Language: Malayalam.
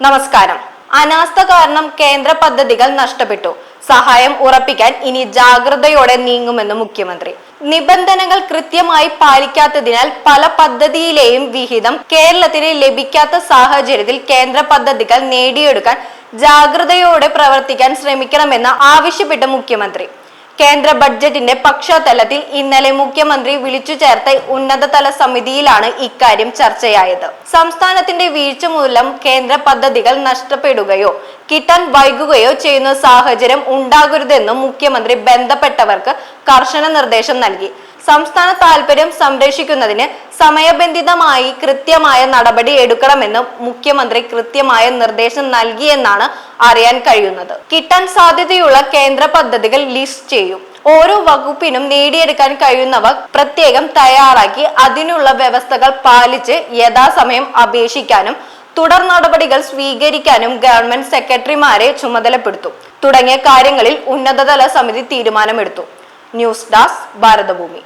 നമസ്കാരം. അനാസ്ഥ കാരണം കേന്ദ്ര പദ്ധതികൾ നഷ്ടപ്പെട്ടു. സഹായം ഉറപ്പിക്കാൻ ഇനി ജാഗ്രതയോടെ നീങ്ങുമെന്ന് മുഖ്യമന്ത്രി. നിബന്ധനകൾ കൃത്യമായി പാലിക്കാത്തതിനാൽ പല പദ്ധതിയിലെയും വിഹിതം കേരളത്തിന് ലഭിക്കാത്ത സാഹചര്യത്തിൽ കേന്ദ്ര പദ്ധതികൾ നേടിയെടുക്കാൻ ജാഗ്രതയോടെ പ്രവർത്തിക്കാൻ ശ്രമിക്കണമെന്ന് ആവശ്യപ്പെട്ട മുഖ്യമന്ത്രി. കേന്ദ്ര ബഡ്ജറ്റിന്റെ പക്ഷാതലത്തിൽ ഇന്നലെ മുഖ്യമന്ത്രി വിളിച്ചു ചേർത്ത ഉന്നതതല സമിതിയിലാണ് ഇക്കാര്യം ചർച്ചയായത്. സംസ്ഥാനത്തിന്റെ വീഴ്ച മൂലം കേന്ദ്ര പദ്ധതികൾ നഷ്ടപ്പെടുകയോ കിട്ടാൻ വൈകുകയോ ചെയ്യുന്ന സാഹചര്യം ഉണ്ടാകരുതെന്നും മുഖ്യമന്ത്രി ബന്ധപ്പെട്ടവർക്ക് കർശന നിർദ്ദേശം നൽകി. സംസ്ഥാന താൽപര്യം സംരക്ഷിക്കുന്നതിന് സമയബന്ധിതമായി കൃത്യമായ നടപടി എടുക്കണമെന്ന് മുഖ്യമന്ത്രി കൃത്യമായ നിർദ്ദേശം നൽകിയെന്നാണ് അറിയാൻ കഴിയുന്നത്. കിട്ടാൻ സാധ്യതയുള്ള കേന്ദ്ര പദ്ധതികൾ ലിസ്റ്റ് ചെയ്യും. ഓരോ വകുപ്പിനും നേടിയെടുക്കാൻ കഴിയുന്നവ പ്രത്യേകം തയ്യാറാക്കി അതിനുള്ള വ്യവസ്ഥകൾ പാലിച്ച് യഥാസമയം അപേക്ഷിക്കാനും തുടർ നടപടികൾ സ്വീകരിക്കാനും ഗവൺമെന്റ് സെക്രട്ടറിമാരെ ചുമതലപ്പെടുത്തും. തുടങ്ങിയ കാര്യങ്ങളിൽ ഉന്നതതല സമിതി തീരുമാനമെടുത്തു. News desk Bharathabhumi.